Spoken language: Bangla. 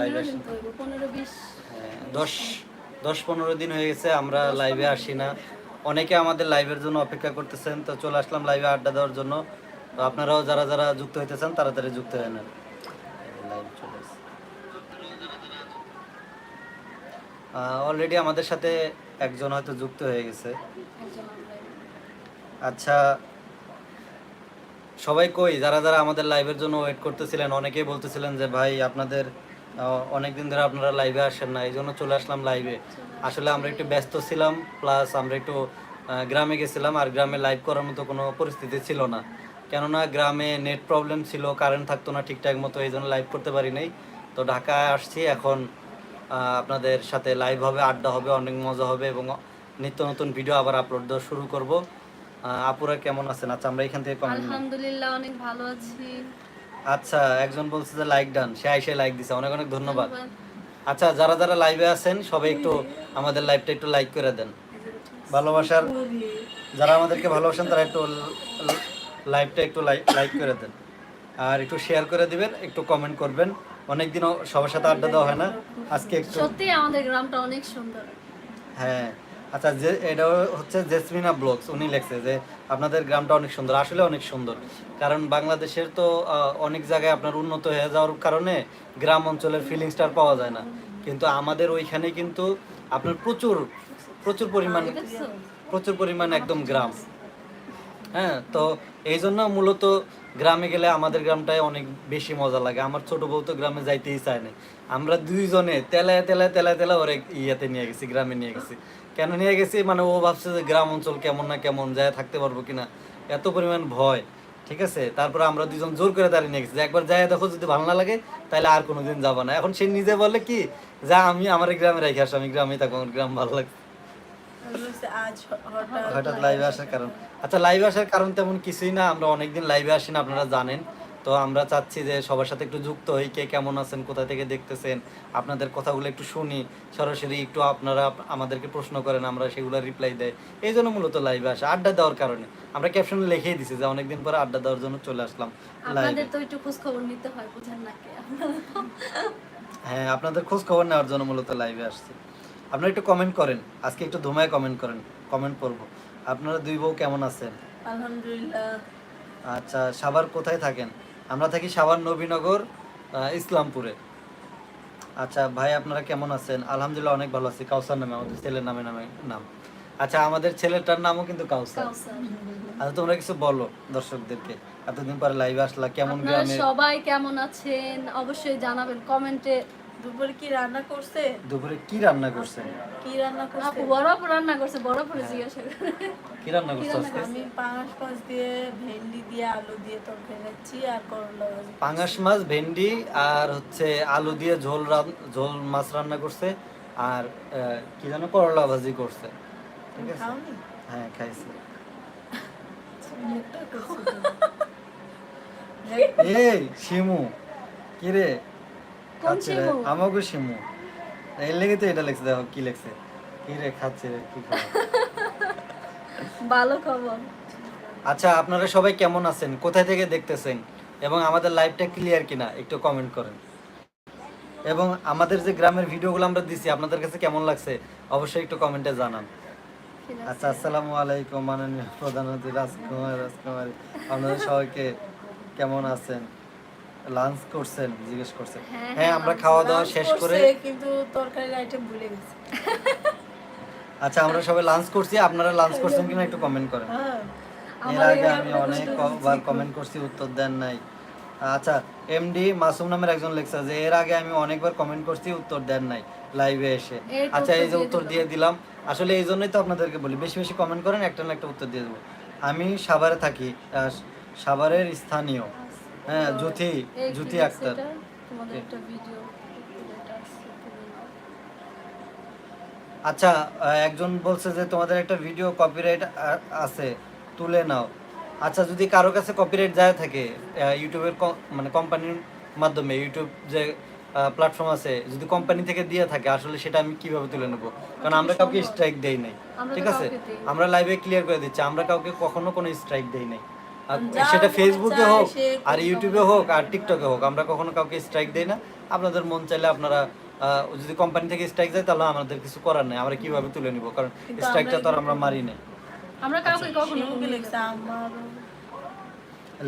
লাইভে আসি হ্যাঁ, দশ দশ পনেরো দিন হয়ে গেছে আমরা লাইভে আসি না। অনেকে আমাদের লাইভের জন্য অপেক্ষা করতেছেন তো চলে আসলাম লাইভে আড্ডা দেওয়ার জন্য। তো আপনারাও যারা যারা যুক্ত হইতে চান তাড়াতাড়ি যুক্ত হয়ে নেন। অলরেডি আমাদের সাথে একজন হয়তো যুক্ত হয়ে গেছে। আচ্ছা সবাই কই? যারা যারা আমাদের লাইভের জন্য ওয়েট করতেছিলেন অনেকেই বলতেছিলেন যে ভাই আপনাদের অনেক দিন ধরে আপনারা লাইভে আসেন না এই জন্য চলে আসলাম লাইভে আসলে আমরা একটু ব্যস্ত ছিলাম প্লাস আমরা একটু গ্রামে গেছিলাম, আর গ্রামে লাইভ করার মতো কোনো পরিস্থিতি ছিল না। কেননা গ্রামে নেট প্রবলেম ছিল কারেন্ট থাকতো না ঠিকঠাক মতো এই জন্য লাইভ করতে পারি নাই। তো ঢাকায় আসছি, এখন আপনাদের সাথে লাইভ হবে, আড্ডা হবে, অনেক মজা হবে, এবং নিত্য নতুন ভিডিও আবার আপলোড দেওয়া শুরু করব। আপুরা কেমন আছেন? আচ্ছা আমরা এখান থেকে কমেন্ট আলহামদুলিল্লাহ, অনেক ভালো আছি। আচ্ছা একজন বলছে যে লাইক ডান সে আইসে লাইক দিছে। অনেক অনেক ধন্যবাদ। আচ্ছা যারা যারা লাইভে আছেন সবাই একটু আমাদের লাইভটা একটু লাইক করে দেন। ভালোবাসার যারা আমাদেরকে ভালোবাসেন তারা একটু লাইভটা একটু লাইক করে দেন। আর একটু শেয়ার করে দিবেন একটু কমেন্ট করবেন। অনেকদিনও সবার সাথে আড্ডা দেওয়া হয় না। আজকে একটু সত্যি আমাদের গ্রামটা অনেক সুন্দর। হ্যাঁ। আচ্ছা যে এটা হচ্ছে জেসমিনা ব্লগস উনি লেখছে যে আপনাদের গ্রামটা অনেক সুন্দর আসলে অনেক সুন্দর। কারণ বাংলাদেশের তো অনেক জায়গায় আপনার উন্নত হয়ে যাওয়ার কারণে গ্রাম অঞ্চলের ফিলিংসটা পাওয়া যায় না। কিন্তু আমাদের ওইখানে কিন্তু আপনার প্রচুর প্রচুর পরিমাণ প্রচুর পরিমাণ একদম গ্রাম। হ্যাঁ তো এই জন্য মূলত গ্রামে গেলে আমাদের গ্রামটায় অনেক বেশি মজা লাগে। আমার ছোট বউ তো গ্রামে যাইতেই চায় না আমরা দুইজনে তেলায় তেলায় তেলায় তেলায় ওরে ইয়েতে নিয়ে গেছি, গ্রামে নিয়ে গেছি। কেন নিয়ে গেছি? মানে ও ভাবছে যে গ্রাম অঞ্চল কেমন না কেমন, যায় থাকতে পারব কিনা। এত পরিমাণ ভয়, ঠিক আছে? তারপরে আমরা দুজন জোর করে দাঁড়িয়ে নিয়ে গেছি একবার যাই দেখো যদি ভালো না লাগে, তাহলে আর কোনোদিন যাব না। এখন সে নিজে বলে কি, যা, আমি, আমার গ্রামে রেখে আসি, আমি গ্রামে থাকব, আমার গ্রাম ভালো লাগে আজ হঠাৎ লাইভে আসার কারণ। আচ্ছা লাইভে আসার কারণ তেমন কিছুই না আমরা অনেকদিন লাইভে আসি না আপনারা জানেন। তো আমরা চাচ্ছি যে সবার সাথে একটু যুক্ত হই কে কেমন আছেন কোথা থেকে দেখতেছেন আপনাদের কথাগুলো একটু শুনি। সরাসরি একটু আপনারা আমাদেরকে প্রশ্ন করেন আমরা সেগুলো রিপ্লাই দেয় এই জন্য মূলত লাইভে আসা আড্ডা দেওয়ার কারণে। আমরা ক্যাপশনে লিখেই দিছি যে অনেকদিন পরে আড্ডা দেওয়ার জন্য চলে আসলাম লাইভে আপনাদের তো একটু খোঁজ খবর নিতে হয় বুঝেন না হ্যাঁ আপনাদের খোঁজ খবর নেওয়ার জন্য মূলত লাইভে আসছি। আপনারা একটু কমেন্ট করেন। আজকে একটু ধুমায় কমেন্ট করেন। কমেন্ট পড়ব। আপনারা দুই বউ কেমন আছেন? আলহামদুলিল্লাহ। আচ্ছা সাভার কোথায় থাকেন? আমরা থাকি সাভার নবীনগর ইসলামপুরে। আচ্ছা ভাই আপনারা কেমন আছেন? আলহামদুলিল্লাহ অনেক ভালো আছি। কাউসার নামে আমাদের ছেলের নামে নামে নাম। আচ্ছা আমাদের ছেলেটার নামও কিন্তু কাউসার। আচ্ছা তোমরা কিছু বলো দর্শকদেরকে। এতদিন পরে লাইভে আসলা কেমন গ্রামে? সবাই কেমন আছেন? অবশ্যই জানাবেন কমেন্টে দুপুরে কি রান্না করছে? দুপুরে কি রান্না করছেন কি রান্না করছে? আপু বড় রান্না করছে বড় আপু জিজ্ঞাসা কি রান্না করছ আজকে? আমি পাঁচ পাঁচ দিয়ে ভেন্ডি দিয়ে আলু দিয়ে তরকারি রাখছি আর করলা পাঙাশ মাছ ভেন্ডি আর হচ্ছে আলু দিয়ে ঝোল ঝোল মাছ রান্না করছে আর আহ, কি যেন করলা ভাজি করছে। ঠিক আছে? খাওনি? হ্যাঁ খাইছি। মুখটা এই শিমু কি রে? খাচ্ছে রে? আমাকে শিমু। এর লেগে তো এটা লেখছে দেখো কি লেখছে। কি রে খাচ্ছে রে কি ভালো খবর। আচ্ছা আপনারা সবাই কেমন আছেন? কোথায় থেকে দেখতেছেন? এবং আমাদের লাইভটা ক্লিয়ার কিনা একটু কমেন্ট করেন। এবং আমাদের যে গ্রামের ভিডিওগুলো আমরা দিছি আপনাদের কাছে কেমন লাগছে? অবশ্যই একটু কমেন্টে জানান। আচ্ছা আসসালামু আলাইকুম মাননীয় প্রধানমন্ত্রী রাজকুমার রাজকুমারী। আপনাদের সবাইকে কেমন আছেন? লাঞ্চ করছেন জিজ্ঞেস করছেন। হ্যাঁ, হ্যাঁ আমরা খাওয়া দাওয়া শেষ করে কিন্তু তরকারির আইটেম ভুলে গেছে। আচ্ছা আমরা সবাই লাঞ্চ করছি আপনারা লাঞ্চ করছেন কিনা একটু কমেন্ট করেন। হ্যাঁ এর আগে আমি অনেক। বার কমেন্ট করছি উত্তর দেন নাই। আচ্ছা এমডি মাসুম নামের একজন লেখছে যে এর আগে আমি অনেকবার কমেন্ট করছি উত্তর দেন নাই লাইভে এসে। আচ্ছা এই যে উত্তর দিয়ে দিলাম। আসলে এই জন্যই তো আপনাদেরকে বলি বেশি বেশি কমেন্ট করেন একটা না একটা উত্তর দিয়ে দেবো। আমি সাভারে থাকি সাভারের স্থানীয়। হ্যাঁ জ্যোতি জ্যোতি আক্তার। তোমাদের একটা ভিডিও। আচ্ছা একজন বলছে যে তোমাদের একটা ভিডিও কপিরাইট আছে তুলে নাও। আচ্ছা যদি কারও কাছে কপিরাইট যায় থাকে ইউটিউবের মানে কোম্পানির মাধ্যমে ইউটিউব যে প্ল্যাটফর্ম আছে যদি কোম্পানি থেকে দিয়ে থাকে আসলে সেটা আমি কীভাবে তুলে নেব? কারণ আমরা কাউকে স্ট্রাইক দেই নাই ঠিক আছে। আমরা লাইভে ক্লিয়ার করে দিচ্ছি আমরা কাউকে কখনো কোনো স্ট্রাইক দেই নাই। সেটা ফেসবুকে হোক আর ইউটিউবে হোক আর টিকটকে হোক আমরা কখনো কাউকে স্ট্রাইক দেই না। আপনাদের মন চাইলে আপনারা আহ, যদি কোম্পানি থেকে স্ট্রাইক যায় তাহলে আমাদের কিছু করার নেই। আমরা কীভাবে তুলে নিব? কারণ স্ট্রাইকটা তো আর আমরা আমরা মারি না আমরা কাউকে কখনো